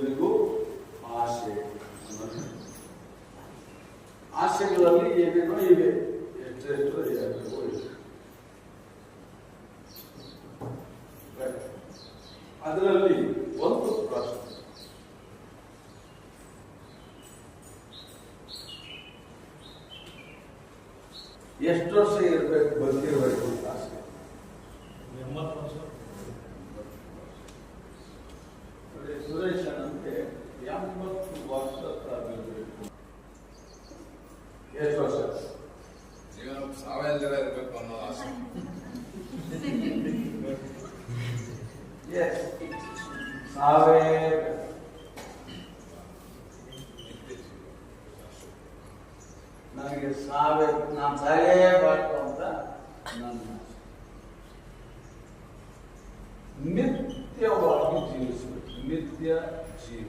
ಎಲ್ಲರಿಗೂ ಆಸೆ ಅನ್ನೋದು. ಆಸೆಗಳಲ್ಲಿ ಏನೇನೋ ಇವೆ ಎಷ್ಟೆಷ್ಟು ಯಾವ್ಯಾವೋ ಇವೆ Right. ಅದರಲ್ಲಿ ಒಂದು ಪ್ರಶ್ನೆ ಎಷ್ಟು ವರ್ಷ ಇರ್ಬೇಕು ಬದುಕಿರ್ಬೇಕು ಅಂತ ಆಸೆ ಎಂಬತ್ತು ವರ್ಷ ನೋಡಿ, ಸುರೇಶ್ ಅಣ್ಣಂತೆ ಎಂಬತ್ತು ವರ್ಷ ತಾಗಿರ್ಬೇಕು ಎಷ್ಟು ವರ್ಷ ಜೀವನ ಸಾವಯವ ಇರಬೇಕು ಅನ್ನೋ ಆಸೆ ಎಸ್ ಸಾವೇ ನನಗೆ ಸಾವೇ ನಾನು ಸಾಯಲೇಬಾರ್ದು ಅಂತ ನನ್ನ ಆಸೆ. ನಿತ್ಯವಾಗಿ ಜೀವಿಸಬೇಕು ನಿತ್ಯ ಜೀವ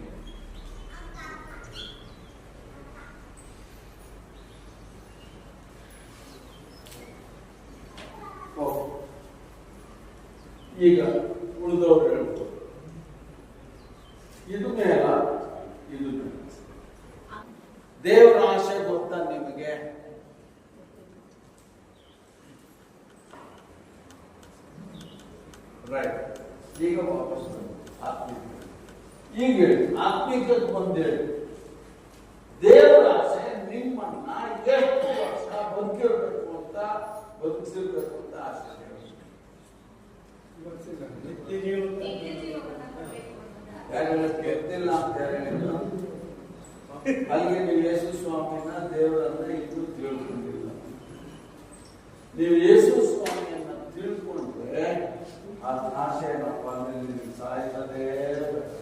ಓಕೆ. ಈಗ ಉಳಿದವರು ಹೇಳ್ಬೋದು ಇದು ಮೇಲ ಇದು ಮೇಲ ದೇವರ ಆಸೆ ಗೊತ್ತಾ ನಿಮಗೆ ರೈಟ್ ಈಗ ವಾಪಸ್ ಬನ್ನಿ. ಆತ್ಮಿಕ ಈಗ ಹೇಳಿ ಆತ್ಮಿಕಕ್ಕೆ ಬಂದು ಹೇಳಿ ದೇವರ ಆಸೆ ನಿಮ್ಮನ್ನ ಎಷ್ಟು ವರ್ಷ ಬದುಕಿರ್ಬೇಕು ಅಂತ ಬದುಕಿಸಿರ್ಬೇಕು ಅಂತ ಆಸೆ ಹೇಳಿ. ನಿತ್ಯ ಜೀವ ಯಾರೆಲ್ಲ ಗೆದ್ದಿಲ್ಲ ಅಂತ ಯಾರು ಹೇಳಿದ್ರು? ಅಲ್ಲಿಗೆ ನೀವು ಯೇಸು ಸ್ವಾಮಿನ ದೇವರನ್ನ ಇನ್ನೂ ತಿಳ್ಕೊಂಡಿಲ್ಲ ನೀವು ಯೇಸು ಸ್ವಾಮಿಯನ್ನ ತಿಳ್ಕೊಂಡ್ರೆ ಆ ಆಸೆ ಏನಪ್ಪ ಅಂದ್ರೆ ನಿನಗೆ ಸಾಯಿಸದೇ ಇರ್ಬೇಕು.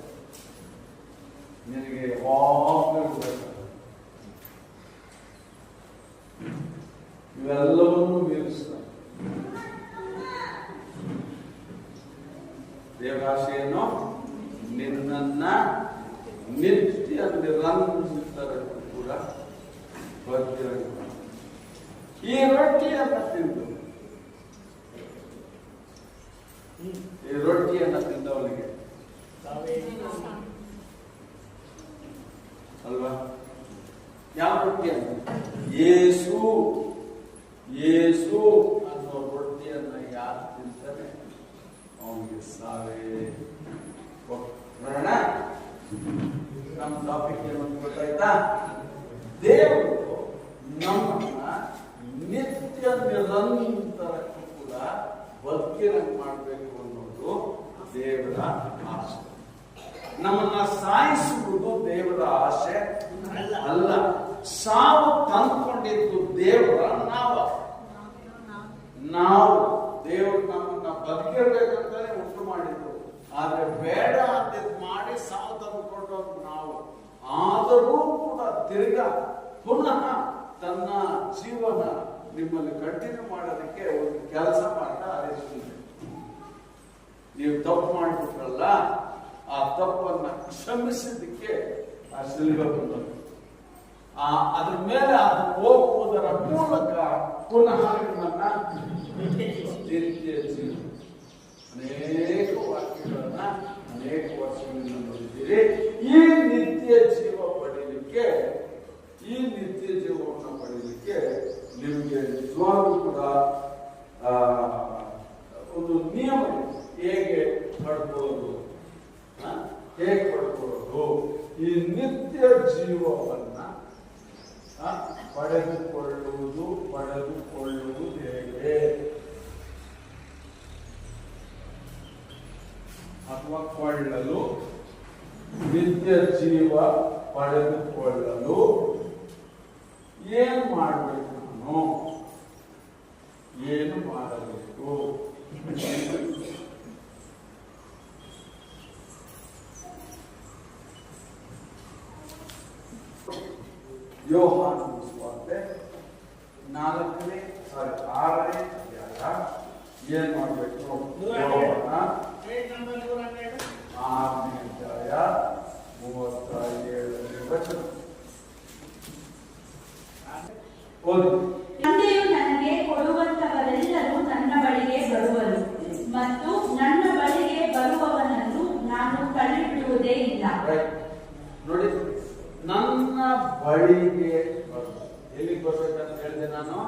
ನಿನಗೆ ಯಾವಾಗ್ಲೂ ಇರ್ಬೇಕು. ಇವೆಲ್ಲವನ್ನೂ ಮೀರಿಸ್ತಾನೆ ದೇವರಾಶಿಯನ್ನು ನಿನ್ನನ್ನ ನಿತ್ಯ ನಿರಂತರ ಕೂಡ ಬದ್ಧರಾಗಿ ಮಾಡು. ಈ ರೊಟ್ಟಿಯನ್ನ ತಿಂದು ಈ ರೊಟ್ಟಿಯನ್ನ ತಿಂದವನಿಗೆ ತಾವೇ ಅಲ್ವಾ ಯಾವ ರೊಟ್ಟಿಯನ್ನ ಯೇಸು. ಯೇಸು ಅನ್ನೋ ರೊಟ್ಟಿಯನ್ನ ಯಾರು ತಿಂತಾನೆ ಅವನಿಗೆ ಸಾವೇ. ಬರೋಣ ನಮ್ಮ ಟಾಪಿಕ್ ಏನು ಅಂತ ಗೊತ್ತಾಯ್ತಾ? ದೇವರು ನಮ್ಮನ್ನ ನಿತ್ಯ ನಿರಂತರಕ್ಕೂ ಕೂಡ ಬದುಕಿನ ಮಾಡಬೇಕು ಅನ್ನೋದು ದೇವರ ಆಸೆ ನಮ್ಮನ್ನ ಸಾಯಿಸುವುದು ದೇವರ ಆಸೆ ಅಲ್ಲ. ಸಾವು ತಂದುಕೊಂಡಿದ್ದು ದೇವರ ನಾವ. ನಾವು ದೇವರು ನಮ್ಮನ್ನ ಬದುಕಿರ್ಬೇಕಂತಾನೆ ಉಂಟು ಮಾಡಿದ್ರು ಆದ್ರೆ ಬೇಡ ಅಂತ ಮಾಡಿ ಸಾವು ತಂದುಕೊಂಡವ್ರು ನಾವು. ಆದರೂ ಕೂಡ ತಿರ್ಗ ಪುನಃ ತನ್ನ ಜೀವನ ನಿಮ್ಮಲ್ಲಿ ಕಂಟಿನ್ಯೂ ಮಾಡೋದಕ್ಕೆ ಒಂದು ಕೆಲಸ ಮಾಡ್ತಾ ಆರಿಸಿದೆ ನೀವು ತಪ್ಪು ಮಾಡಿಬಿಟ್ರಲ್ಲ? ಆ ತಪ್ಪನ್ನ ಕ್ಷಮಿಸಿದ್ದಕ್ಕೆ ಆ ಶಿಲ್ಬೆ ಬಂದದ್ದು ಆ, ಅದ್ರ ಮೇಲೆ ಅದು ಹೋಗುವುದರ ಮೂಲಕ ಪುನಃ ನಿಮ್ಮನ್ನ ಅನೇಕ ವಾಕ್ಯಗಳನ್ನ, ಅನೇಕ ವರ್ಷಗಳಿಂದ ನೋಡಿದ್ದೀರಿ ಈ ನಿತ್ಯ ಜೀವ ಪಡೀಲಿಕ್ಕೆ ಈ ನಿತ್ಯ ಜೀವವನ್ನು ಪಡೀಲಿಕ್ಕೆ ನಿಮಗೆ ನಿಜವಾಗ್ಲೂ ಕೂಡ ಒಂದು ನಿಯಮ. ಹೇಗೆ ಆ? ಹೇಗೆ ಪಡ್ಕೊಳ್ಳೋದು? ಈ ನಿತ್ಯ ಜೀವವನ್ನ ಪಡೆದುಕೊಳ್ಳುವುದು ಪಡೆದುಕೊಳ್ಳುವುದು ಹೇಗೆ? ಅಥವಾ ಕೊಳ್ಳಲು ನಿತ್ಯ ಜೀವ ಪಡೆದುಕೊಳ್ಳಲು ಏನ್ ಮಾಡಬೇಕು ನಾನು ಏನು ಮಾಡಬೇಕು ಯೋಹಾನ ಸ್ವಾರ್ತೆ ನಾಲ್ಕನೇ ಸಾರಿ ಆರನೇ ಅಧ್ಯಾಯ ಏನ್ ಮಾಡ್ಬೇಕು ಯೋಹಾನ ಪೇಜ್ ನಂಬರ್ ನೂರ ಹನ್ನೆರಡು ಆರನೇ ಅಧ್ಯಾಯ ಮೂವತ್ತ ಏಳನೇ ವಚನ ಓದಿ ತಂದೆಯು ನನಗೆ ಕೊಡುವಂತವರೆಲ್ಲರೂ ನನ್ನ ಬಳಿಗೆ ಬರುವರು ಮತ್ತು ನನ್ನ ಬಳಿಗೆ ಬರುವವನನ್ನು ನಾನು ತಳ್ಳಿಬಿಡುವುದೇ ಇಲ್ಲ Right. ನಾನು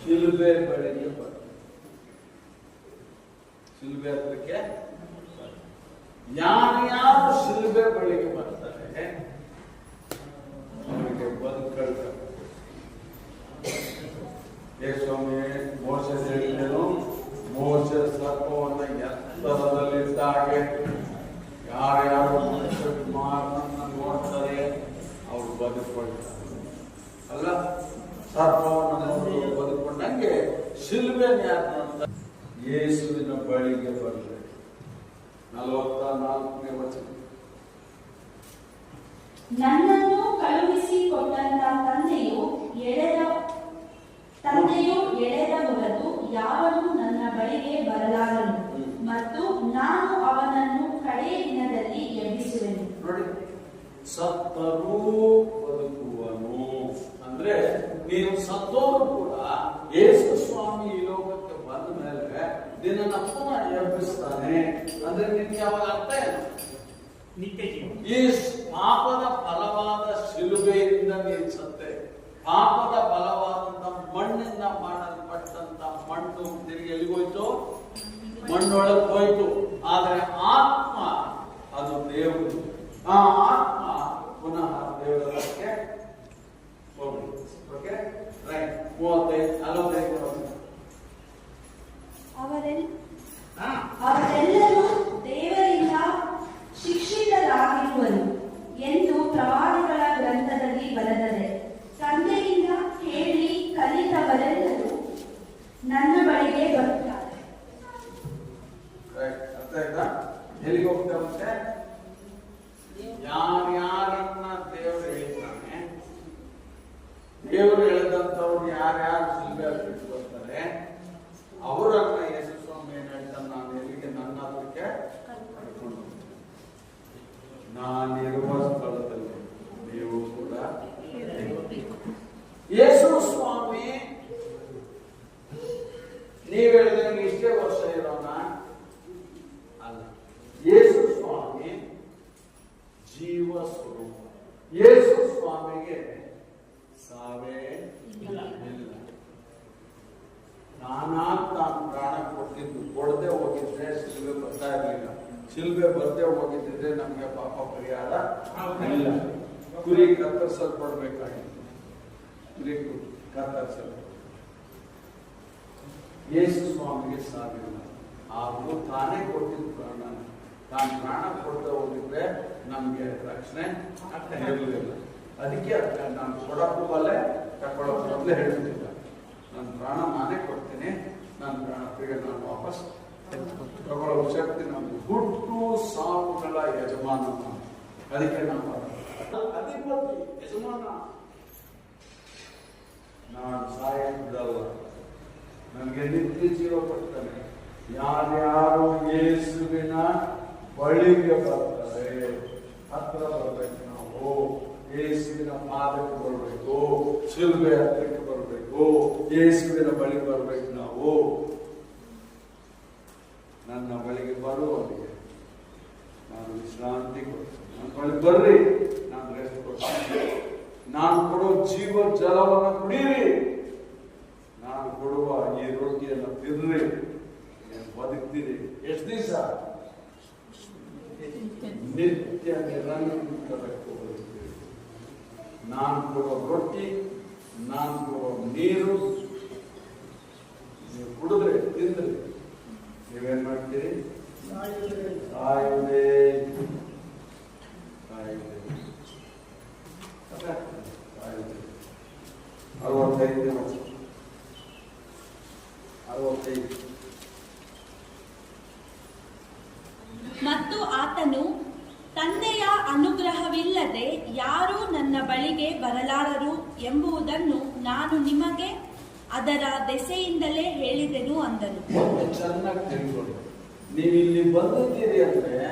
ಶಿಲ್ಬೆ ಬಳಿಗೆ ಬರ್ತೇನೆ ಶಿಲ್ಬೆ ಹತ್ರಕ್ಕೆ ಯಾರ್ಯಾರು ಶಿಲ್ಬೆ ಬಳಿಗೆ ಬರ್ತಾರೆ ಅವರಿಗೆ ಬದುಕಳ್ತಾರೆ ಏ ಸ್ವಾಮಿ ಮೋಸಸ್ ಹೇಳಿದನು ಮೋಸ ಸರ್ಪವನ್ನು ಎತ್ತರದಲ್ಲಿದ್ದ ಹಾಗೆ ಯಾರ್ಯಾರು ಮನುಷ್ಯ ಕುಮಾರನನ್ನ ನೋಡ್ತಾರೆ ಅವ್ರು ಬದುಕೊಳ್ತಾರೆ ಅಲ್ಲ ಸರ್ಪವನ್ನು ನೋಡಿ ಬದುಕೊಂಡಂಗೆ ಶಿಲ್ಬೆ ಅಂತ ಯೇಸುವಿನ ಬಳಿಗೆ ಬರಬೇಕು ನನ್ನನ್ನು ಕಳುಹಿಸಿ ಕೊಟ್ಟಂತ ತಂದೆಯು ಎಳೆದ ತಂದೆಯು ಎಳೆದ ಹೊರತು ಯಾವನು ನನ್ನ ಬಳಿಗೆ ಬರಲಾರನು. ಮತ್ತು ನಾನು ಅವನನ್ನು ಕಡೆಯ ದಿನದಲ್ಲಿ ಎಬ್ಬಿಸುವೆನು. ನೋಡಿ ಸತ್ತರೂ ಬದುಕುವನು. ಅಂದ್ರೆ ನೀವು ಸತ್ತೋರು ಕೂಡ ಯೇಸು ಸ್ವಾಮಿ ಈ ಲೋಕಕ್ಕೆ ಬಂದ ಮೇಲೆ ನಿನ್ನನ್ನು ಪುನಃ ಎಬ್ಬಿಸ್ತಾನೆ. ಅಂದ್ರೆ ನಿಮ್ಗೆ ಯಾವಾಗ ಅರ್ಥ ಇಲ್ಲ ನಿತ್ಯ ಈ ಪಾಪದ ಫಲವಾದ ಶಿಲುಬೆಯಿಂದ ನೀನು ಸತ್ತೆ ಪಾಪದ ಫಲವಾದಂತ ಮಣ್ಣಿಂದ ಮಾಡಲ್ಪಟ್ಟಂತ ಮಣ್ಣು ತಿರುಗಿ ಎಲ್ಲಿಗೋಯ್ತು ಮಣ್ಣೊಳಗೆ ಹೋಯ್ತು ಆದ್ರೆ ಆತ್ಮ ಅದು ದೇವರು ಆ ಆತ್ಮ ಪುನಃ ದೇವರ ಓಕೆ ರೈಟ್ ಮೂವತ್ತೈದು ನಲವತ್ತೈದು ಅವರೆಲ್ಲ ಆಯ್ತಾ ಎಲ್ಲಿಗೆ ಯಾರ್ಯಾರನ್ನ ದೇವರು ಹೇಳ್ತಾನೆ? ದೇವರು ಹೇಳಿದಂಥವ್ರು ಯಾರ್ಯಾರು ಬರ್ತಾರೆ ಅವರನ್ನ ಯೇಸು ಸ್ವಾಮಿ ಏನ್ ಹೇಳ್ತಾನೆ? ನಾನು ಎಲ್ಲಿಗೆ ನನ್ನ ಅದಕ್ಕೆ ಕರ್ಕೊಂಡು ಹೋಗ್ತೀನಿ. ನಾನಿರುವ ಸ್ಥಳದಲ್ಲಿ ನೀವು ಕೂಡ ಯೇಸು ಸ್ವಾಮಿ ನೀವು ಹೇಳಿದಂಗೆ ಇಷ್ಟೇ ವರ್ಷ ಇರೋಣ ಅಲ್ಲ ಯೇಸು ಸ್ವಾಮಿ ಜೀವ ಸ್ವರೂಪ ಯೇಸು ಸ್ವಾಮಿಗೆ ಸಾವೇ ಇಲ್ಲ. ಇಲ್ಲ ನಾನಾಗ್ ತಾನು ಪ್ರಾಣ ಕೊಟ್ಟಿದ್ದು ಕೊಡದೆ ಹೋಗಿದ್ರೆ ಶಿಲ್ಬೆ ಬರ್ತಾ ಇರಲಿಲ್ಲ ಶಿಲ್ಬೆ ಬರ್ದೇ ಹೋಗಿದ್ದಿದ್ರೆ ನಮ್ಗೆ ಪಾಪ ಪರಿಹಾರ ಇಲ್ಲ ಕುರಿ ಕತ್ತರಿಸಲ್ಪಡ್ಬೇಕಾಗಿತ್ತು ಕುರಿ ಕರ್ತರಿಸಲು ಯೇಸು ಸ್ವಾಮಿಗೆ ಸಾವಿಲ್ಲ ಆದರೂ ತಾನೇ ಕೊಟ್ಟಿದ್ದ ಪ್ರಾಣ. ತಾನು ಪ್ರಾಣ ಕೊಡ್ತಾ ಹೋಗಿದ್ರೆ ನಮ್ಗೆ ರಕ್ಷಣೆ ಇರಲಿಲ್ಲ ಅದಕ್ಕೆ ನಾನು ಕೊಡಕ್ಕೂ ಅಲ್ಲೇ ತಕೊಳ್ಳೋ ಮೊದಲೇ ಹೇಳ್ತಿಲ್ಲ ನನ್ನ ಪ್ರಾಣ ನಾನೇ ಕೊಡ್ತೀನಿ. ನನ್ನ ಪ್ರಾಣ ಬೇಗ ನಾನು ವಾಪಸ್ ತಗೊಳ್ಳೋ ಶಕ್ತಿ ನಮ್ಗೆ ಹುಟ್ಟು ಸಾವುಗಳ ಯಜಮಾನ. ಅದಕ್ಕೆ ನಾನು ಅಧಿಪತಿ ಯಜಮಾನ. ನಾನು ಸಾಯುವುದಲ್ಲ. ನನಗೆ ನಿತ್ಯ ಜೀವ ಕೊಡ್ತಾನೆ. ಯಾರ್ಯಾರು ಯೇಸುವಿನ ಬಳಿಗೆ ಬರ್ತಾರೆ, ಹತ್ರ ಬರ್ಬೇಕು ನಾವು. ಯೇಸುವಿನ ಪಾದಕ್ಕೆ ಬರಬೇಕು, ಶಿಲ್ಬೆ ಹತ್ರಕ್ಕೆ ಬರಬೇಕು, ಯೇಸುವಿನ ಬಳಿಗೆ ಬರಬೇಕು ನಾವು. ನನ್ನ ಬಳಿಗೆ ಬರುವವರಿಗೆ ನಾನು ವಿಶ್ರಾಂತಿ ಕೊಡ್ತೀನಿ. ನನ್ನ ಬಳಿ ಬರ್ರಿ, ನಾನು ರೆಸ್ಟ್ ಕೊಡ್ತೀನಿ. ನಾನು ಕೊಡೋ ಜೀವ ಜಲವನ್ನು ಕುಡೀರಿ ನಾನು ಕೊಡುವ ಈ ರೊಟ್ಟಿಯನ್ನು ತಿನ್ರಿ ಬದುಕ್ತೀರಿ. ಎಷ್ಟು ದಿವಸ? ನಿತ್ಯ ನಿರಂತರಕ್ಕೂ ಬದುಕ್ತೀರಿ. ನಾನು ಕೊಡುವ ರೊಟ್ಟಿ ನಾನು ಕೊಡುವ ನೀರು ನೀವು ಕುಡಿದ್ರೆ ತಿಂದ್ರಿ ನೀವೇನ್ ಮಾಡ್ತೀರಿ? ಸಾಯುವುದೇ ಸಾಯುವುದೇ ಅರವತ್ತೈದು ವರ್ಷ ಅರವತ್ತೈದು. ಮತ್ತು ಆತನು ತಂದೆಯ ಅನುಗ್ರಹವಿಲ್ಲದೆ ಯಾರೂ ನನ್ನ ಬಳಿಗೆ ಬರಲಾರರು ಎಂಬುದನ್ನು ನಾನು ನಿಮಗೆ ಅದರ ದೆಸೆಯಿಂದಲೇ ಹೇಳಿದೆನು ಅಂದನು. ಚೆನ್ನಾಗಿ ಇಲ್ಲಿ ಬಂದಿದ್ದೀರಿ ಅಂದ್ರೆ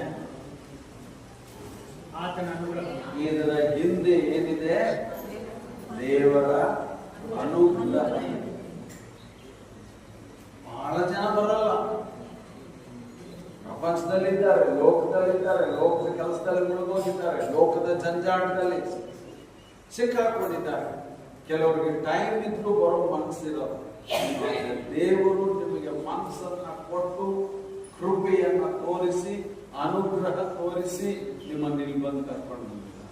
ಇದರ ಹಿಂದೆ ಏನಿದೆ? ದೇವರ ಅನುಗ್ರಹ ಬಹಳ ಜನ ಬರಲ್ಲ. ಪ್ರಪಂಚದಲ್ಲಿದ್ದಾರೆ, ಲೋಕದಲ್ಲಿದ್ದಾರೆ, ಲೋಕದ ಕೆಲಸದಲ್ಲಿ ಮುಳುಗೋಗಿದ್ದಾರೆ, ಲೋಕದ ಜಂಜಾಟದಲ್ಲಿ ಸಿಕ್ಕಾಕೊಂಡಿದ್ದಾರೆ. ಕೆಲವರಿಗೆ ಟೈಮ್ ಇದ್ರೂ ಬರೋ ಮನಸ್ಸಿರೋದು ದೇವರು ನಿಮಗೆ ಮನಸ್ಸನ್ನ ಕೊಟ್ಟು ಕೃಪೆಯನ್ನ ತೋರಿಸಿ, ಅನುಗ್ರಹ ತೋರಿಸಿ ನಿಮ್ಮನ್ನು ಇಲ್ಲಿ ಬಂದು ಕರ್ಕೊಂಡು ಬಂದಿದ್ದಾರೆ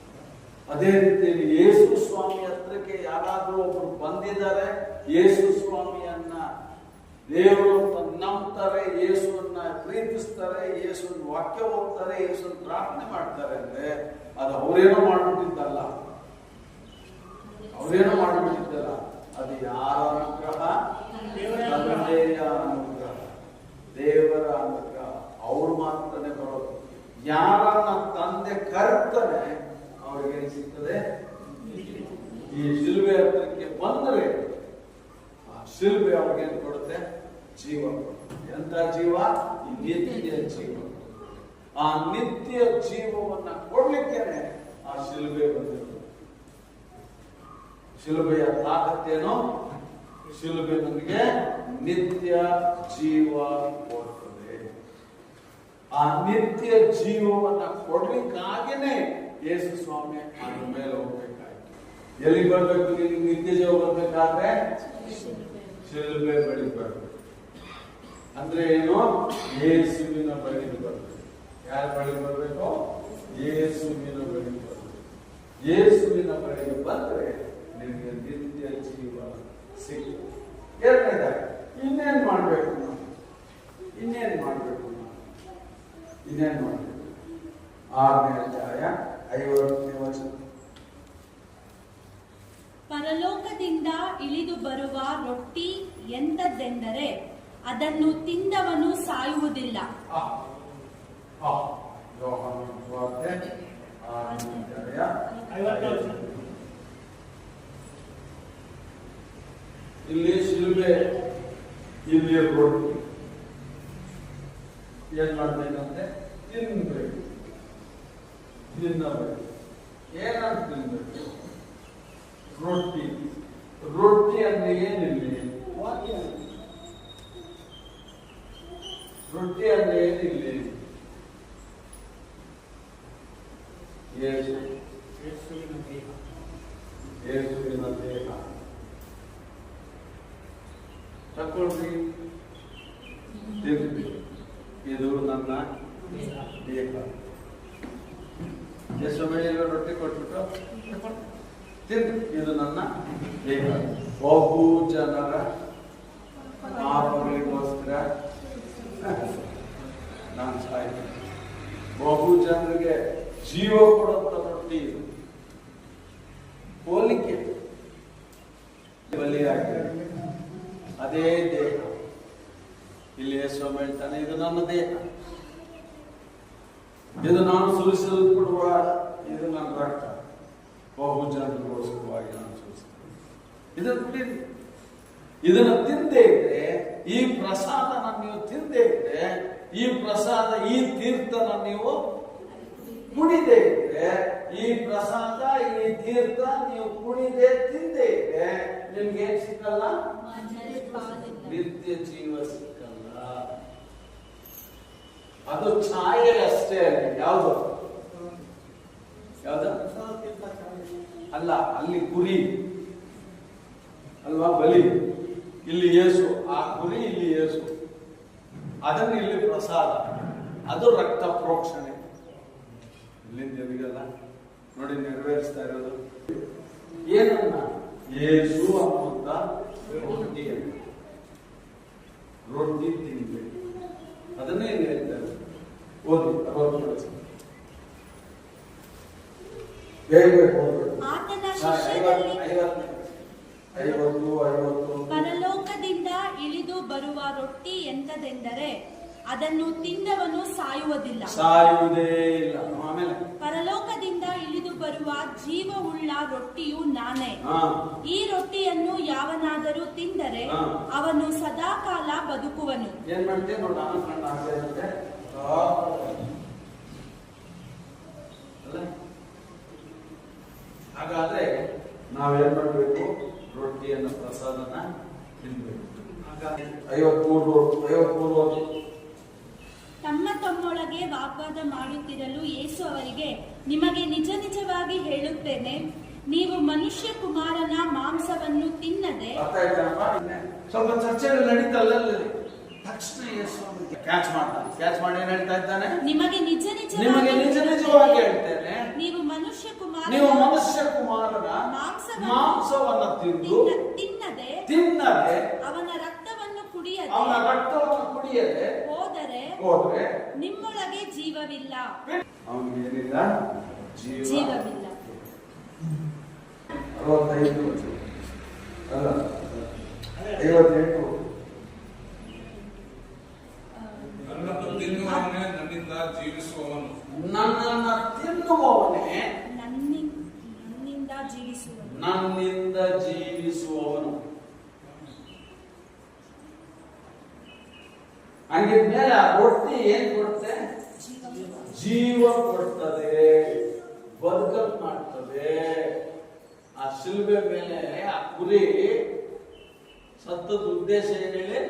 ಅದೇ ರೀತಿಯಲ್ಲಿ ಯೇಸು ಸ್ವಾಮಿ ಹತ್ರಕ್ಕೆ ಯಾರಾದರೂ ಒಬ್ರು ಬಂದಿದ್ದಾರೆ ಯೇಸು ಸ್ವಾಮಿಯನ್ನ ದೇವರು ನಂಬ್ತಾರೆ ಯೇಸುವನ್ನ ಪ್ರೀತಿಸ್ತಾರೆ ಯೇಸುವಿನ ವಾಕ್ಯ ಹೋಗ್ತಾರೆ ಯೇಸುವನ್ನು ಪ್ರಾರ್ಥನೆ ಮಾಡ್ತಾರೆ ಅಂದ್ರೆ ಅದು ಅವರೇನೋ ಮಾಡ್ಬಿಟ್ಟಿದ್ದಲ್ಲ. ಅವರೇನೋ ಮಾಡ್ಬಿಟ್ಟಿದ್ದಲ್ಲ. ಅದು ಯಾರ ಅನುಗ್ರಹ. ತಂದೆಯ ಅನುಗ್ರಹ. ದೇವರ ಅನುಗ್ರಹ. ಅವ್ರು ಬರೋದು ಯಾರನ್ನ ತಂದೆ ಕರ್ತಾನೆ, ಅವ್ರಿಗೆ ಸಿಗ್ತದೆ? ಈ ಶಿಲ್ಬೆ ಹತ್ರಕ್ಕೆ ಬಂದರೆ ಆ ಶಿಲ್ಬೆ ಅವ್ರಿಗೆ ಏನ್ ಕೊಡುತ್ತೆ? ಜೀವ. ಎಂತ ಜೀವ? ನಿತ್ಯ ಜೀವ. ಆ ನಿತ್ಯ ಜೀವವನ್ನ ಕೊಡ್ಲಿಕ್ಕೇನೆ ಆ ಶಿಲ್ಬೆ ಬಂದಿರುತ್ತೆ ಶಿಲುಬೆಯ ತಾಕತ್ತೇನು ಶಿಲುಬೆ ನಮಗೆ ನಿತ್ಯ ಜೀವ ಕೊಡ್ತದೆ. ಆ ನಿತ್ಯ ಜೀವವನ್ನ ಕೊಡ್ಲಿಕ್ಕಾಗೇನೆ ಯೇಸು ಸ್ವಾಮಿ ಅದ್ರ ಮೇಲೆ ಹೋಗ್ಬೇಕಾಯ್ತು. ಎಲ್ಲಿಗೆ ಬರ್ಬೇಕು ನಿಮ್ಗೆ ನಿತ್ಯ ಜೀವ ಬರ್ಬೇಕಾದ್ರೆ? ಶಿಲ್ಬೆ ಬಳಿ ಬರ್ಬೇಕು. ಅಂದ್ರೆ ಏನು? ಯೇಸುವಿನ ಬಳಿಗೆ ಬರ್ಬೇಕು. ಯಾರ ಬಳಿಗೆ ಬರ್ಬೇಕು? ಯೇಸುವಿನ ಬಳಿಗೆ ಬರ್ಬೇಕು. ಯೇಸುವಿನ ಬಳಿಗೆ ಬಂದ್ರೆ ನಿಮಗೆ ನಿತ್ಯ ಜೀವ ಸಿಗ್ತದೆ. ಎರಡನೇದಾಗಿ, ಇನ್ನೇನ್ ಮಾಡ್ಬೇಕು ನಾವು? ಇನ್ನೇನ್ ಮಾಡ್ಬೇಕು? ಇನ್ನೇನ್ ಮಾಡಿದೆ ಆರನೇ ಅಧ್ಯಾಯ ಐವತ್ತನೇ ವಚನ. ಪರಲೋಕದಿಂದ ಇಳಿದು ಬರುವ ರೊಟ್ಟಿ ಎಂತದ್ದೆಂದರೆ ಅದನ್ನು ತಿಂದವನು ಸಾಯುವುದಿಲ್ಲ. ಆ, ಆ, ಯೋಹಾನ ಆರನೇ ಅಧ್ಯಾಯ ಐವತ್ತು ವರ್ಷ. ಇಲ್ಲಿ ಶಿಲ್ಬೆ ಇಲ್ಲಿ ರೊಟ್ಟಿ. ಏನ್ ಮಾಡ್ಬೇಕಂತೆ ತಿನ್ಬೇಕು. ತಿನ್ನಬೇಕು. ಏನಂತ ತಿನ್ಬೇಕು. ರೊಟ್ಟಿ. ರೊಟ್ಟಿ ಅಂದ್ರೆ ಏನಿಲ್ಲ ರೊಟ್ಟಿ ಅಂದ್ರೆ ಏನಿಲ್ಲ ಯೇಸು ಯೇಸುವಿನ ದೇಹ. ಯೇಸುವಿನ ದೇಹ ತಗೊಳ್ರಿ ತಿನ್ರಿ ಇದು ನನ್ನ ದೇಹ ಎಷ್ಟು ಮನೆಯಲ್ಲಿ ರೊಟ್ಟಿ ಕೊಟ್ಬಿಟ್ಟು ತಿನ್ರಿ ಇದು ನನ್ನ ದೇಹ ಬಹು ಜನರ ಪಾಪಗಳಿಗೋಸ್ಕರ ನಾನು ಸಾಯ್ತೀನಿ. ಬಹು ಜನರಿಗೆ ಜೀವ ಕೊಡುವಂತ ರೊಟ್ಟಿ ಇದು. ಹೋಲಿಕೆ. ಬಲಿಯಾಗಿದೆ ಅದೇ ದೇಹ. ಇಲ್ಲಿ ಯೇಸು ಹೇಳ್ತಾನೆ, ಇದು ನನ್ನ ದೇಹ. ಇದು ನಾನು ಸುರಿಸಲ್ಪಡುವ ಇದು ನನ್ನ ರಕ್ತ. ಬಹು ಜನರಿಗೋಸ್ಕರವಾಗಿ ನಾನು ಇದನ್ನು ಕುಡೀರಿ ಇದನ್ನು ತಿಂದೇ ಇದ್ರೆ, ಈ ಪ್ರಸಾದನ ನೀವು ತಿಂದೇ ಇದ್ರೆ, ಈ ಪ್ರಸಾದ, ಈ ತೀರ್ಥನ ನೀವು ಕುಡಿದೇ ಇದ್ರೆ, ಈ ಪ್ರಸಾದ, ಈ ತೀರ್ಥ ನೀವು ಕುಣಿದೆ, ತಿಂದೇ ಇದ್ರೆ ನಿಮ್ಗೆ ಏನ್ ಸಿಕ್ಕಲ್ಲ? ನಿತ್ಯ ಜೀವ ಸಿಕ್ಕಲ್ಲ. ಅದು ಛಾಯೆ ಅಷ್ಟೇ ಅಲ್ಲಿ. ಯಾವುದು? ಯಾವ್ದು? ಅಲ್ಲ, ಅಲ್ಲಿ ಕುರಿ. ಅಲ್ವಾ? ಬಲಿ. ಇಲ್ಲಿ ಯೇಸು ಆ ಕುರಿ ಇಲ್ಲಿ ಯೇಸು ಅದನ್ನು ಇಲ್ಲಿ ಪ್ರಸಾದ. ಅದು ರಕ್ತ ಪ್ರೋಕ್ಷಣೆ. ಇಲ್ಲಿಂದ ಎಲ್ಲಿಗಲ್ಲ? ನೋಡಿ, ನೆರವೇರಿಸ್ತಾ ಇರೋದು. ಏನನ್ನ? ಏಸು ಅನ್ನುವಂತ ರೊಟ್ಟಿ ರೊಟ್ಟಿ ತಿನ್ಬೇಕು ಅದನ್ನೇ ಇಲ್ಲಿ ಹೇಳ್ತಾರೆ ಓದಿ ಅರವತ್ತು ವರ್ಷ ಬೇಗ ಬೇಗ ಓದ್ಬಿಡಿ. ಆತನ ಹಾ, ಶಿಷ್ಯರಲ್ಲಿ ಐವತ್ತು ಐವತ್ತು ಐವತ್ತು ಪರಲೋಕದಿಂದ ಇಳಿದು ಬರುವ ರೊಟ್ಟಿ ಎಂತದೆಂದರೆ ಅದನ್ನು ತಿಂದವನು ಸಾಯುವುದಿಲ್ಲ. ಸಾಯುವುದೇ ಇಲ್ಲ. ಆಮೇಲೆ? ಪರಲೋಕದಿಂದ ಇಳಿದು ಬರುವ ಜೀವವುಳ್ಳ ರೊಟ್ಟಿಯು ನಾನೇ. ಈ ರೊಟ್ಟಿಯನ್ನು ಯಾವನಾದರೂ ತಿಂದರೆ ಅವನು ಅವನು ಸದಾಕಾಲ ಬದುಕುವನು. ಏನ್ ನೋಡ ಹಾಗಾದ್ರೆ ನಾವೇನ್ ಮಾಡ್ಬೇಕು? ರೊಟ್ಟಿಯನ್ನು ಪ್ರಸಾದನ ತಮ್ಮ ತಮ್ಮೊಳಗೆ ವಾಗ್ವಾದ ಮಾಡುತ್ತಿರಲು ಯೇಸು ಅವರಿಗೆ ನಿಮಗೆ ನಿಜ ನಿಜವಾಗಿ ಹೇಳುತ್ತೇನೆ ನೀವು ಮನುಷ್ಯ ಕುಮಾರನ ಮಾಂಸವನ್ನು ತಿನ್ನದೆ ಸ್ವಲ್ಪ ಚರ್ಚೆ ನಡೀತಲ್ಲ ತಕ್ಷಣ ಯೇಸು ಕ್ಯಾಚ್ ಮಾಡ್ತಾನೆ. ಕ್ಯಾಚ್ ಮಾಡಿ ಏನ್ ಹೇಳ್ತಾ ಇದ್ದಾನೆ? ನಿಮಗೆ ನಿಜ ನಿಜ ನಿಮಗೆ ನಿಜ ನಿಜವಾಗಿ ಹೇಳ್ತೇನೆ. ನೀವು ಮನುಷ್ಯ ಕುಮಾರ ನೀವು ಮನುಷ್ಯ ಕುಮಾರನ ಮಾಂಸವನ್ನು ತಿಂದು ತಿನ್ನದೆ ತಿನ್ನದೆ ಅವನ ರಕ್ತವನ್ನು ಕುಡಿಯದೆ ಅವನ ರಕ್ತವನ್ನು ಕುಡಿಯದೆ ಹೋದರೆ ಹೋದ್ರೆ ನಿಮ್ಮೊಳಗೆ ಜೀವವಿಲ್ಲ. ಅವನಿಗೆ ಏನಿಲ್ಲ ಜೀವ. ಜೀವವಿಲ್ಲ. ಅರವತ್ತೈದು ಅಲ್ಲ ಐವತ್ತೆಂಟು. ನನ್ನಿಂದ ಜೀವಿಸುವವನು. ನನ್ನನ್ನ ತಿನ್ನುವವನೇ ನನ್ನಿ ನನ್ನಿಂದ ಜೀವಿಸುವನು ನನ್ನಿಂದ ಜೀವಿಸುವವನು ಹಂಗಿದ್ಮೇಲೆ ಆ ರೊಟ್ಟಿ ಏನ್ ಕೊಡುತ್ತೆ ಜೀವ ಕೊಡ್ತದೆ, ಬದುಕಲ್ ಮಾಡ್ತದೆ. ಆ ಶಿಲ್ಬೆ ಮೇಲೆ, ಆ ಕುರಿ ಸತ್ತದ ಉದ್ದೇಶ ಏನ್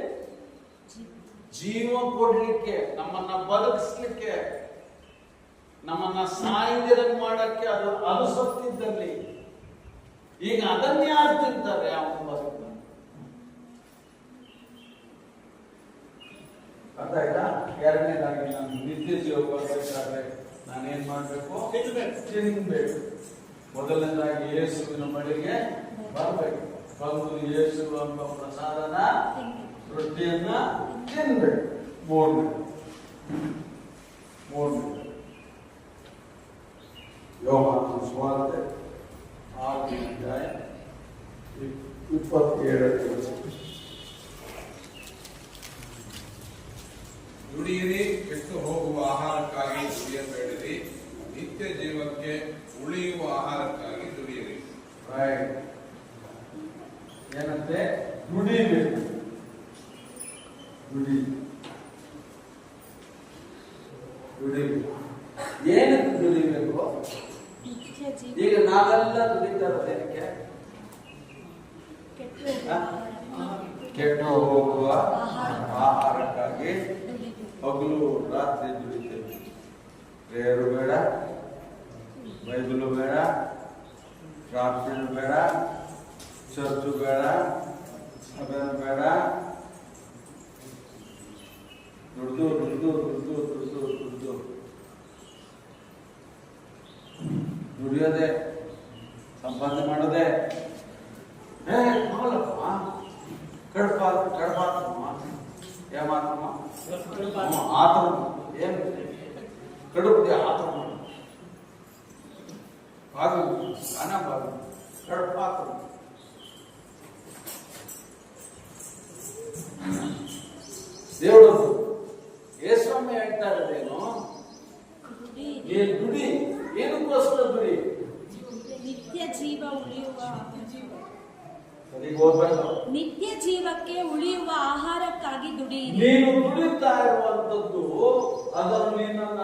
ಜೀವ ಕೊಡ್ಲಿಕ್ಕೆ, ನಮ್ಮನ್ನ ಬದುಕಿಸ್ಲಿಕ್ಕೆ, ನಮ್ಮನ್ನ ಸಾಯ್ದಿರಂಗ್ ಮಾಡಕ್ಕೆ ಅದು ಅದು ಸತ್ತಿದ್ದಲ್ಲಿ ಈಗ ಅದನ್ನ ಯಾರು ತಿಂತಾರೆ ಅವನ ಬದುಕ ಅರ್ಥ ಆಯ್ತಾ? ಎರಡನೇದಾಗಿ ನಾನು ನಿತ್ಯ ಜೀವ ಬರ್ಬೇಕಾದ್ರೆ ನಾನೇನ್ ಮಾಡ್ಬೇಕು? ತಿನ್ಬೇಕು. ಮೊದಲನೇದಾಗಿ ಯೇಸುವಿನ ಬಳಿಗೆ ಬರ್ಬೇಕು. ಬಂದು ಯೇಸು ಎಂಬ ಪ್ರಸಾದನ ರೊಟ್ಟಿಯನ್ನ ತಿನ್ಬೇಕು. ಮೂರನೇ ಮೂರನೇ. ಯೋಹಾನ ಸ್ವಾರ್ತೆ ಆರನೇ ಅಧ್ಯಾಯ ಇಪ್- ಇಪ್ಪತ್ತೇಳನೇ ದುಡಿಯಿರಿ ಕೆಟ್ಟು ಹೋಗುವ ಆಹಾರಕ್ಕಾಗಿ ದುಡಿಯಬೇಡಿರಿ. ನಿತ್ಯ ಜೀವಕ್ಕೆ ಉಳಿಯುವ ಆಹಾರಕ್ಕಾಗಿ ದುಡಿಯಿರಿ. ಏನಂತೆ? ದುಡಿಬೇಕು. ದುಡಿ. ದುಡಿಬೇಕು ಏನಕ್ಕೆ ದುಡಿಬೇಕು? ಈಗ ನಾವೆಲ್ಲ ದುಡಿತಾ ಇರೋದು ಕೆಟ್ಟು ಹೋಗುವ ಆಹಾರ. ಆಹಾರಕ್ಕಾಗಿ ಹಗಲು ರಾತ್ರಿ ದುಡಿತೇವೆ ಪ್ರೇಯರು ಬೇಡ ಬೈಬಲು ಬೇಡ ಪ್ರಾರ್ಥನೆ ಬೇಡ ಚರ್ಚು ಬೇಡ ಸಭೆನೂ ಬೇಡ ದುಡ್ದು ದುಡ್ದು ದುಡ್ದು ದುಡ್ದು ದುಡ್ದು ದುಡಿಯೋದೆ ಸಂಪಾದನೆ ಮಾಡೋದೆ ಏ ಮಾಡಲಪ್ಪ ಕಡ್ಪ ಕಡ್ಪಾತ್ರಮ್ಮ ಏಮಾತ್ರಮ್ಮ ಆತರ ಏನು ಕಡುಬುಡಿ ಆತರ ಮಾಡು ಬಾದು ಹಣ ಬಾದು ಕಡ್ಪಾತ್ರ ದೇವರದ್ದು ಯೇಸೊಮ್ಮೆ ಹೇಳ್ತಾ ಇರೋದೇನು ದುಡಿ ನೀನು ದುಡಿ ಏನಕ್ಕೋಸ್ಕರ ದುಡಿ ನಿತ್ಯ ಜೀವ ಉಳಿಯುವ ಸರಿಗೆ ಹೋಗ್ಬೇಕು ನಿತ್ಯ ಜೀವಕ್ಕೆ ಉಳಿಯುವ ಆಹಾರಕ್ಕಾಗಿ ನೀನು ದುಡಿತಾ ಇರುವಂತದ್ದು ಅದನ್ನು ನಿನ್ನನ್ನ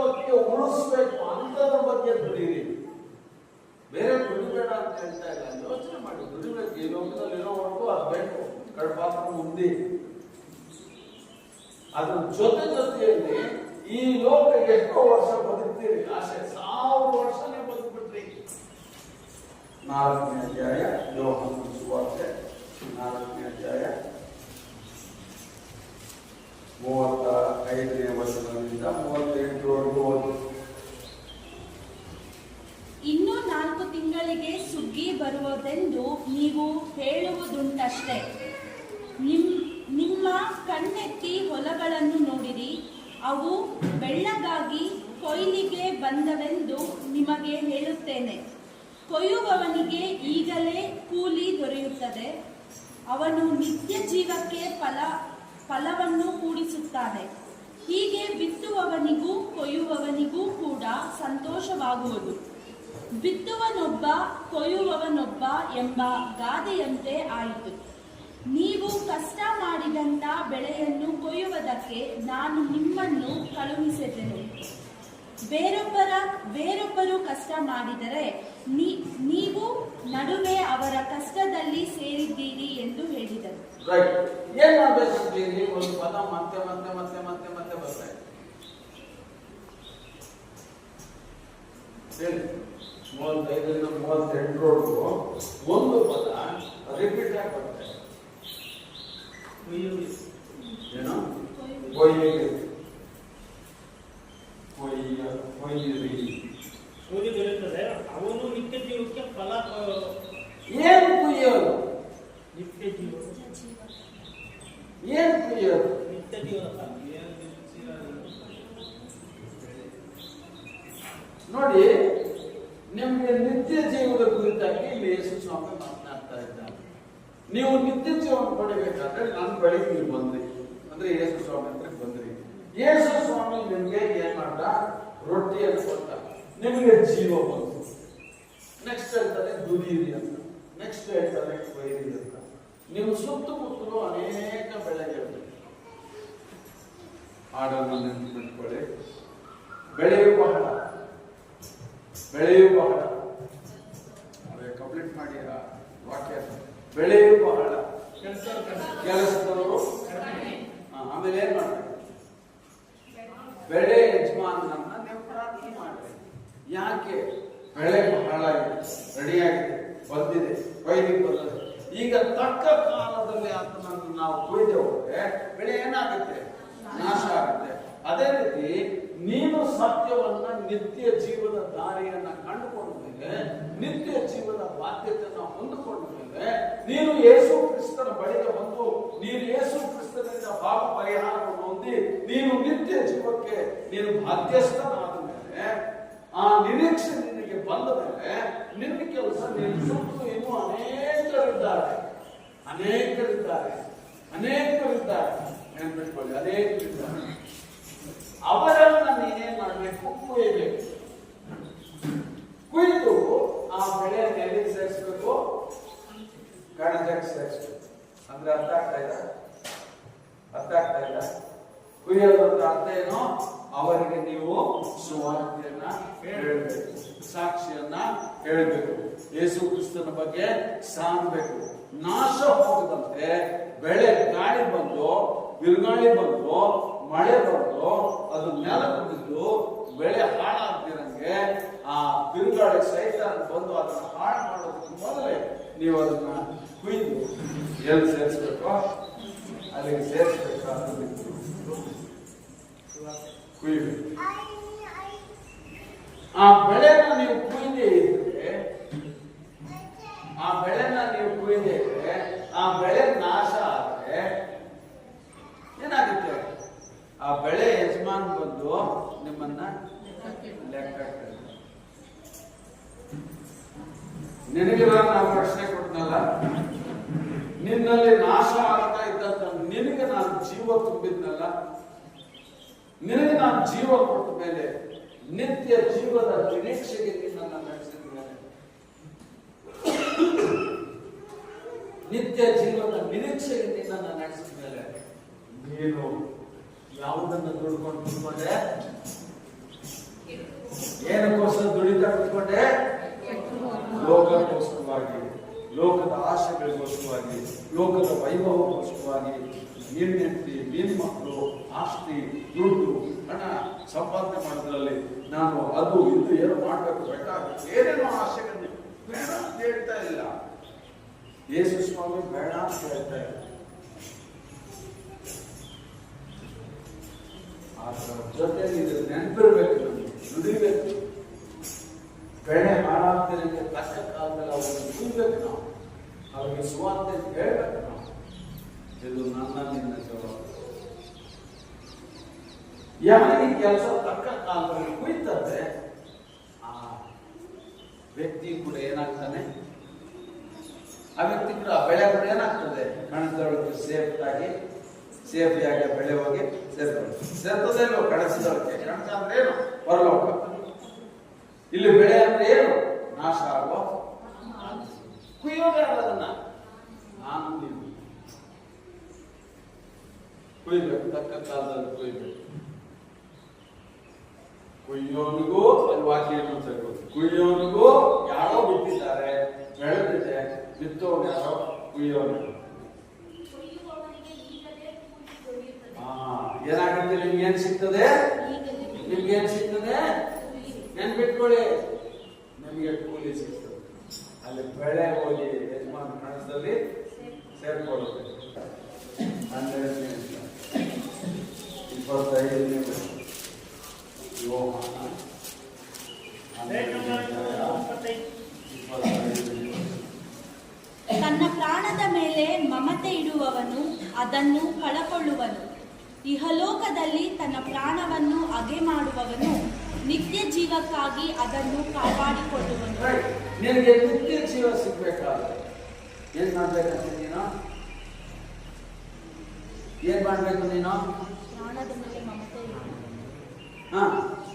ಬಗ್ಗೆ ಉಳಿಸ್ಬೇಕು ಅಂತದ ಬಗ್ಗೆ ದುಡಿರಿ ಬೇರೆ ದುಡಿಬೇಡ ಅಂತ ಹೇಳ್ತಾ ಇಲ್ಲ ಯೋಚನೆ ಮಾಡಿ. ದುಡಿಬೇಕು, ಈ ಲೋಕದಲ್ಲಿರೋವರೆಗೂ ಅದು ಬೇಕು ಕಡಪಾತ್ರ ಮುಂದೆ ಅದ್ರ ಜೊತೆ ಜೊತೆಯಲ್ಲಿ ಈ ಲೋಕ ಎಷ್ಟೋ ವರ್ಷ ಬದುಕ್ತೀರಿ. ಆಸೆ, ಸಾವಿರ ವರ್ಷನೇ ಬದುಕ್ಬಿಟ್ರಿ. ನಾಲ್ಕನೇ ಅಧ್ಯಾಯ, ಯೋಹನ ಸುವಾರ್ತೆ, ನಾಲ್ಕನೇ ಅಧ್ಯಾಯ. ಮೂವತ್ತ ಐದನೇ ವರ್ಷದಿಂದ ಮೂವತ್ತೆಂಟರವರೆಗೂ ಇನ್ನೂ ನಾಲ್ಕು ತಿಂಗಳಿಗೆ ಸುಗ್ಗಿ ಬರುವುದೆಂದು ನೀವು ಹೇಳುವುದುಂಟಷ್ಟೇ. ನಿಮ್, ನಿಮ್ಮ ಕಣ್ಣೆತ್ತಿ ಹೊಲಗಳನ್ನು ನೋಡಿರಿ, ಅವು ಬೆಳ್ಳಗಾಗಿ ಕೊಯ್ಲಿಗೆ ಬಂದವೆಂದು ನಿಮಗೆ ಹೇಳುತ್ತೇನೆ. ಕೊಯ್ಯುವವನಿಗೆ ಈಗಲೇ ಕೂಲಿ ದೊರೆಯುತ್ತದೆ. ಅವನು ನಿತ್ಯ ಜೀವಕ್ಕೆ ಫಲ ಫಲವನ್ನು ಕೂಡಿಸುತ್ತಾನೆ. ಹೀಗೆ ಬಿತ್ತುವವನಿಗೂ ಕೊಯ್ಯುವವನಿಗೂ ಕೂಡ ಸಂತೋಷವಾಗುವುದು. ಬಿತ್ತುವನೊಬ್ಬ ಕೊಯ್ಯುವವನೊಬ್ಬ ಎಂಬ ಗಾದೆಯಂತೆ ಆಯಿತು. ನೀವು ಕಷ್ಟ ಮಾಡಿದಂಥ ಬೆಳೆಯನ್ನು ಕೊಯ್ಯುವುದಕ್ಕೆ ನಾನು ನಿಮ್ಮನ್ನು ಕಳುಹಿಸಿದೆನು. ಬೇರೊಬ್ಬರ ಬೇರೊಬ್ಬರು ಕಷ್ಟ ಮಾಡಿದರೆ ನೀ- ನೀವು ನಡುವೆ ಅವರ ಕಷ್ಟದಲ್ಲಿ ಸೇರಿದ್ದೀರಿ ಎಂದು ಹೇಳಿದರು. ರೈಟ್ ಏನ್ ಮಾಡ್ಬೇಕಂತೀರಿ ಒಂದು ಪದ ಮತ್ತೆ ಮತ್ತೆ ಮತ್ತೆ ಮತ್ತೆ ಮತ್ತೆ ಬರ್ತಾ ಇದೆ. ಹೇಳಿ. ಮೂವತ್ತೈದರಿಂದ ಮೂವತ್ತೆಂಟರವರೆಗೂ ಒಂದು ಪದ ರಿಪೀಟ್ ಆಗಿ ಬರ್ತಾರೆ ಇದೆ. ಏನು ಕೊಯ್ಯಿರಿ ಕೊಯ್ಯ ಕೊಯ್ಯಿರಿ ಸೂರ್ಯ ಬೀಳುತ್ತದೆ ಅವನು ನಿತ್ಯ ಜೀವಕ್ಕೆ ಫಲ ಆ, ಏನು ಕುಯ್ಯೋದು ನಿತ್ಯ ಜೀವ ಏನು ಕುಯ್ಯೋದು ನಿತ್ಯ ಜೀವದ ಫಲ ನೋಡಿ ನಿಮಗೆ ನಿತ್ಯ ಜೀವದ ಕುರಿತಾಗಿ ಇಲ್ಲಿ ಯೇಸು ಸ್ವಾಮಿ ಮಾತನಾಡ್ತಾ ಇದ್ದಾರೆ ನೀವು ನಿತ್ಯ ಜೀವನ ಪಡಿಬೇಕಾದ್ರೆ ನನ್ನ ಬಳಿಗೆ ನೀವು ಬಂದ್ರಿ ಅಂದ್ರೆ ಯೇಸು ಸ್ವಾಮಿ ಹತ್ರ ಬಂದ್ರಿ ಯೇಸು ಸ್ವಾಮಿ ನಿಮ್ಗೆ ಏನ್ ಮಾಡ್ದ ರೊಟ್ಟಿಯನ್ನು ಕೊಟ್ಟ ನಿಮಗೆ ಜೀವ ಬಂತು ನೆಕ್ಸ್ಟ್ ಹೇಳ್ತಾರೆ ದುಡಿಯಿರಿ ಅಂತ ನೆಕ್ಸ್ಟ್ ಹೇಳ್ತಾರೆ ಕೊಯ್ಯಿರಿ ಅಂತ ನೀವು ಸುತ್ತಮುತ್ತಲು ಅನೇಕ ಬೆಳೆಗಳಿವೆ ಹಾಡನ್ನು ನೆನಪಿಟ್ಕೊಳ್ಳಿ ಬೆಳೆಯು ಬಹಳ ಬೆಳೆಯು ಬಹಳ ಕಂಪ್ಲೀಟ್ ಮಾಡಿ ವಾಕ್ಯ ಬೆಳೆಯು ಬಹಳ. ಕೆಲಸ ಕೆಲಸದವರು ಆಮೇಲೆ ಏನ್ ಮಾಡ್ತಾರೆ? ಬೆಳೆ ಯಜಮಾನನ್ನ ನೀವು ಪ್ರಾರ್ಥನೆ ಮಾಡ್ರಿ ಯಾಕೆ? ಬೆಳೆ ಬಹಳ ರೆಡಿಯಾಗಿದೆ. ಬಂದಿದೆ. ಕೊಯ್ಲಿಗೆ ಈಗ ತಕ್ಕ ಕಾಲದಲ್ಲಿ ಆತನನ್ನು ನಾವು ಕುಯ್ದೆ ಹೋದ್ರೆ ಬೆಳೆ ಏನಾಗುತ್ತೆ? ನಾಶ ಆಗುತ್ತೆ. ಅದೇ ರೀತಿ ನೀನು ಸತ್ಯವನ್ನ ನಿತ್ಯ ಜೀವದ ದಾರಿಯನ್ನ ಕಂಡುಕೊಂಡ ಮೇಲೆ, ನಿತ್ಯ ಜೀವದ ಬಾಧ್ಯತೆಯನ್ನ ಹೊಂದಿಕೊಂಡ ಮೇಲೆ, ನೀನು ಯೇಸು ಕ್ರಿಸ್ತನ ಬಳಿಗೆ ಬಂದು, ನೀನು ಯೇಸು ಕ್ರಿಸ್ತನಿಂದ ಪಾಪ ಪರಿಹಾರವನ್ನು ಹೊಂದಿ, ನೀನು ನಿತ್ಯ ಜೀವಕ್ಕೆ ನೀನು ಬಾಧ್ಯಸ್ಥನಾದ ಮೇಲೆ, ಆ ನಿರೀಕ್ಷೆ ನಿನಗೆ ಬಂದ ಮೇಲೆ, ನಿನ್ನ ಕೆಲಸ ನಿನ್ನ ಸುತ್ತು ಇನ್ನೂ ಅನೇಕರಿದ್ದಾರೆ. ಅನೇಕರಿದ್ದಾರೆ. ಅನೇಕರಿದ್ದಾರೆ. ನೆನ್ಪಿಟ್ಕೊಳ್ಳಿ, ಅನೇಕರಿದ್ದಾರೆ. ಅವರನ್ನ ನೀನೇನ್ ಮಾಡಬೇಕು? ಕುಯ್ಯಬೇಕು ಕುಯ್ದು ಆ ಬೆಳೆ ನೆಲೆಗೆ ಸೇರಿಸ್ಬೇಕು? ಗಣಜಕ್ಕೆ ಸೇರಿಸ್ಬೇಕು. ಅಂದ್ರೆ ಅರ್ಥ ಆಗ್ತಾ ಇಲ್ಲ? ಅರ್ಥ ಆಗ್ತಾ ಇಲ್ಲ? ಕುಯ್ಯೋದು ಅರ್ಥ ಏನು? ಅವರಿಗೆ ನೀವು ಸುವಾರ್ತೆಯನ್ನ ಹೇಳಬೇಕು. ಸಾಕ್ಷಿಯನ್ನ ಹೇಳಬೇಕು. ಯೇಸು ಕ್ರಿಸ್ತನ ಬಗ್ಗೆ ಸಾರಬೇಕು ನಾಶ ಹೋಗದಂತೆ ಬೆಳೆ ಗಾಳಿ ಬಂದು, ಬಿರುಗಾಳಿ ಬಂದು ಮಳೆ ಬರೋದು ಅದು ನೆಲಕ್ಕೆ ಕುಡಿದು ಬೆಳೆ ಹಾಳಾಗ್ತಿರಂಗೆ ಆ ಬಿರುಗಾಳಿ ಸಹಿತ ಬಂದು ಅದನ್ನು ಹಾಳು ಮಾಡೋದಕ್ಕೆ ಮೊದಲೇ ನೀವು ಅದನ್ನ ಕುಯ್ದು ಎಲ್ಲಿ ಸೇರಿಸ್ಬೇಕು ಅಲ್ಲಿಗೆ ಸೇರಿಸ್ಬೇಕು ಕುಯ್ಬೇಕು ಆ ಬೆಳೆನ ನೀವು ಕುಯ್ದೇ ಇದ್ರೆ ಆ ಬೆಳೆನ ನೀವು ಕುಯ್ದೇ ಇದ್ರೆ ಆ ಬೆಳೆ ನಾಶ ಆದ್ರೆ ಏನಾಗುತ್ತೆ ಆ ಬೆಳೆ ಯಜಮಾನ್ ಬಂದು ನಿಮ್ಮನ್ನ ಲೆಕ್ಕ ಹಾಕ್ತಾರೆ. ನಿನಗೆ ನಾನು ಪ್ರಶ್ನೆ ಕೊಟ್ಟನಲ್ಲ ನಿನ್ನಲ್ಲಿ ನಾಶ ಆಗ್ತಾ ಇದ್ದಂತ ನಿನಗೆ ನಾನು ಜೀವ ತುಂಬಿದ್ನಲ್ಲ ನಿನಗೆ ನಾನು ಜೀವ ಕೊಟ್ಟ ಮೇಲೆ ನಿತ್ಯ ಜೀವದ ನಿರೀಕ್ಷೆಗೆ ನಿನ್ನನ್ನು ನಡೆಸಿದ ಮೇಲೆ ನಿತ್ಯ ಜೀವದ ನಿರೀಕ್ಷೆಗೆ ನಿನ್ನನ್ನು ನಡೆಸಿದ ಮೇಲೆ ನೀನು ಯಾವುದನ್ನು ದುಡ್ಕೊಂಡು ಕುತ್ಕೊಂಡೆ ಏನಕ್ಕೋಸ್ಕರ ದುಡಿತಾ ಕುತ್ಕೊಂಡೆ ಲೋಕಕ್ಕೋಸ್ಕರವಾಗಿ ಲೋಕದ ಆಶೆಗಳಿಗೋಸ್ಕರವಾಗಿ ಲೋಕದ ವೈಭವಕ್ಕೋಸ್ಕರವಾಗಿ ನಿನ್ನ ಹೆಂಡತಿ ನಿನ್ನ ಮಕ್ಕಳು ಆಸ್ತಿ ದುಡ್ಡು, ಹಣ ಸಂಪಾದನೆ ಮಾಡೋದ್ರಲ್ಲಿ ನಾನು ಅದು ಇದು ಏನು ಮಾಡಬೇಕು ಬೇಕಾಗುತ್ತೆ ಏನೇನೋ ಆಸೆಗಳನ್ನು ಬೇಡ ಅಂತ ಹೇಳ್ತಾ ಇಲ್ಲ. ಯೇಸು ಸ್ವಾಮಿ ಬೇಡ ಅಂತ ಹೇಳ್ತಾ ಇಲ್ಲ. ಅದರ ಜೊತೆ ಇದು ನೆನಪಿರ್ಬೇಕು ನಮಗೆ ದುಡಿಬೇಕು ಬೆಳೆ ಹಾಳಾಗ್ತಿರೋಕ್ಕೆ ಕಷ್ಟ ಕಾಲದಲ್ಲಿ ಅವರನ್ನು ದುಡಿಬೇಕು ನಾವು. ಅವರಿಗೆ ಸುವಾರ್ತೆ ಹೇಳ್ಬೇಕು ನಾವು. ಇದು ನನ್ನ ನಿನ್ನ ಜವಾಬ್ದಾರಿ. ಯಾರಿಗೆ ಕೆಲಸ ತಕ್ಕ ಕಾಲದಲ್ಲಿ ಕುಯ್ತಂದ್ರೆ ಆ ವ್ಯಕ್ತಿ ಕೂಡ ಏನಾಗ್ತಾನೆ? ಆ ವ್ಯಕ್ತಿ ಕೂಡ ಆ ಬೆಳೆ ಕೂಡ ಏನಾಗ್ತದೆ? ಕಣದೊಳಗೆ ಸೇಫ್ ಆಗಿ ಸೇಫಿಯಾಗಿ ಬೆಳೆ ಹೋಗಿ ಸೇರ್ತದೆ ಸೇರ್ತದೆ ಇಲ್ಲ ಕಣಸದೊಳಗೆ ಕಣಸ ಅಂದ್ರೆ ಏನು? ಹೊರಲೋಕ. ಇಲ್ಲಿ ಬೆಳೆ ಅಂದ್ರೆ ಏನು? ನಾಶ ಆಗುವ ಕುಯ್ಯೋದೇ ಅದನ್ನ ನಾನು. ಕುಯ್ಬೇಕು, ತಕ್ಕ ಕಾಲದಲ್ಲಿ ಕುಯ್ಬೇಕು. ಕುಯ್ಯೋನಿಗೂ ಅಲ್ಲಿ ವಾಕ್ಯ ಕುಯ್ಯೋನಿಗೂ ಯಾರೋ ಬಿಟ್ಟಿದ್ದಾರೆ, ಬೆಳೆದಿದೆ ಬಿತ್ತೋನು ಯಾರೋ ಕುಯ್ಯೋನು ಏನಾಗುತ್ತೆ ನಿಮ್ಗೆ ಏನ್ ಸಿಗ್ತದೆ? ನಿಮ್ಗೆ ಏನ್ ಸಿಗ್ತದೆ? ನೆನ್ ನೆನ್ಪಿಟ್ಕೊಳ್ಳಿ ನಿಮ್ಗೆ ಕೂಲಿ ಸಿಗ್ತದೆ. ಅಲ್ಲಿ ಬೆಳೆ ಹೋಗಿ ಯಜಮಾನ ಕಣದಲ್ಲಿ ಸೇರ್ಕೊಳ್ಳುತ್ತೆ ಹನ್ನೆರಡನೇ ಇಪ್ಪತ್ತೈದನೇ ಯೋಹಾನ ತನ್ನ ಪ್ರಾಣದ ಮೇಲೆ ಮಮತೆ ಇಡುವವನು ಅದನ್ನು ಕಳಕೊಳ್ಳುವನು ಇಹಲೋಕದಲ್ಲಿ ತನ್ನ ಪ್ರಾಣವನ್ನು ಅಗೆ ಮಾಡುವವನು ನಿತ್ಯ ಜೀವಕ್ಕಾಗಿ ಅದನ್ನು ಕಾಪಾಡಿಕೊಳ್ಳುವನು. ನಿನಗೆ ನಿತ್ಯ ಜೀವ ಸಿಗ್ಬೇಕಾದ್ರೆ ಏನ್ ಮಾಡ್ಬೇಕಂತ ನೀನು ಏನ್ ಮಾಡ್ಬೇಕು ನೀನು ಪ್ರಾಣದ ಮೇಲೆ ಮಮತೆ. ಹಾ ಪ್ರಾಣದ ಮೇಲೆ ಆಸೆ ಕೊಡ್ಬೇಕು.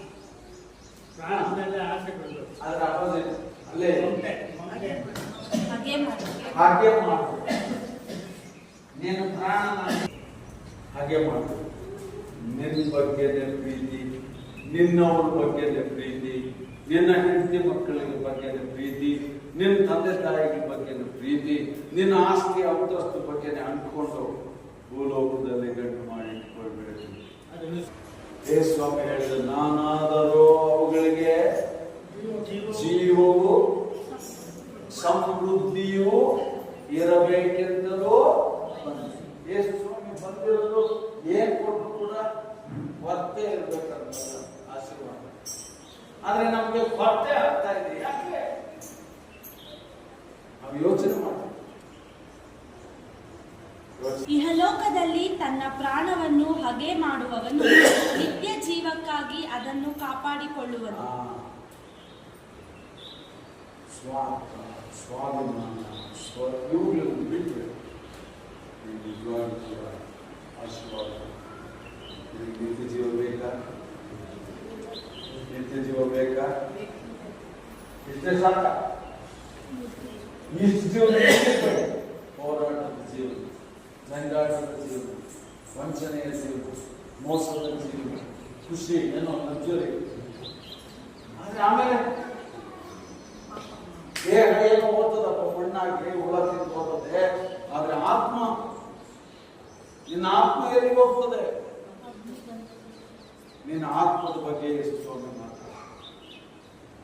ಅದ್ರ ಅಪೋಸಿಟ್ ಅಲ್ಲೇ. ಹಾಗೆ ಮಾಡು ನೀನು ಪ್ರಾಣ ಹಾಗೆ ಮಾಡು ನಿನ್ನ ಬಗ್ಗೆನೇ ಪ್ರೀತಿ ನಿನ್ನವ್ರ ಬಗ್ಗೆನೇ ಪ್ರೀತಿ ನಿನ್ನ ಹೆಂಡತಿ ಮಕ್ಕಳಿಗೆ ಬಗ್ಗೆ ಪ್ರೀತಿ ನಿನ್ನ ತಂದೆ ತಾಯಿಗಳ ಬಗ್ಗೆ ಪ್ರೀತಿ ನಿನ್ನ ಆಸ್ತಿ ಅಂತಸ್ತು ಬಗ್ಗೆನೇ ಅಂದ್ಕೊಂಡು ಭೂಲೋಕದಲ್ಲಿ ಗಂಟು ಮಾಡಿ ಏ ಸ್ವಾಮಿ ಹೇಳಿದ, ನಾನಾದರೂ ಅವುಗಳಿಗೆ ಜೀವವು ಸಮೃದ್ಧಿಯು ಇರಬೇಕೆಂದರೂ ಸ್ವಾಮಿ ಬಂದಿರೋದು ಏನ್ ಕೊಟ್ಟರು ಕೂಡ ಕೊರತೆ ಇರಬೇಕಂತ ಆಶೀರ್ವಾದ. ಆದ್ರೆ ನಮ್ಗೆ ಕೊರತೆ ಆಗ್ತಾ ಇದೆ. ಯಾಕೆ? ನಾವು ಯೋಚನೆ ಇಹಲೋಕದಲ್ಲಿ ತನ್ನ ಪ್ರಾಣವನ್ನು ಹಗೆ ಮಾಡುವವನು ನಿತ್ಯ ಜೀವಕ್ಕಾಗಿ ಅದನ್ನು ಕಾಪಾಡಿಕೊಳ್ಳುವನು. ಸ್ವಾಭಿಮಾನ ಜಂಗಾಟದ ಜೀವನ ವಂಚನೆಯ ಜೀವನ ಮೋಸದ ಜೀವನ ಖುಷಿ, ಏನೋ ಲಕ್ಸುರಿ ಆದ್ರೆ ಆಮೇಲೆ ದೇಹ ಏನೋ ಓದ್ತದಪ್ಪ, ಮಣ್ಣಾಗಿ ಹುಳ ತಿಂದು ಹೋಗುತ್ತೆ ಆದ್ರೆ ಆತ್ಮ, ನಿನ್ನ ಆತ್ಮ ಎಲ್ಲಿಗೆ ಹೋಗ್ತದೆ? ನಿನ್ನ ಆತ್ಮದ ಬಗ್ಗೆ ಎಷ್ಟು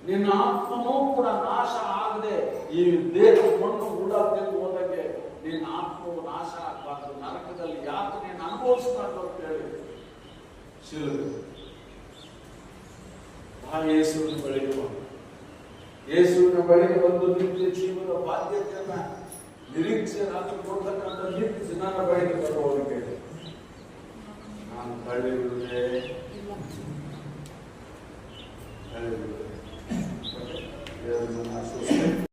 ನಿನ್ನ ಆತ್ಮನೂ ಕೂಡ ನಾಶ ಆಗದೆ ಈ ದೇಹ ಮಣ್ಣು ಹುಳ ತಿಂದು ನಿನ್ನ ಆತ್ಮವು ನಾಶ ಆಗಬಾರ್ದು. ನರಕದಲ್ಲಿ ಯಾತನೆಯನ್ನು ಅನುಭವಿಸಬಾರ್ದು ಅಂತ ಹೇಳಿ. ಶಿಲುಬೆ. ಆ ಯೇಸುವಿನ ಬಳಿಗೆ ಬಂದು ಯೇಸುವಿನ ಬಳಿಗೆ ಬಂದು ನಿತ್ಯ ಜೀವನ ಬಾಧ್ಯತೆಯನ್ನ ನಿರೀಕ್ಷೆ ನಾನು ಕೊಡ್ತಕ್ಕಂಥ ನಿತ್ಯ ಜನರ ಬಳಿಗೆ ಬರುವವರಿಗೆ ನಾನು ತಳ್ಳಿರುವುದೇ? ದೇವರು ನನ್ನ ಆಶೀರ್ವದಿಸಲಿ.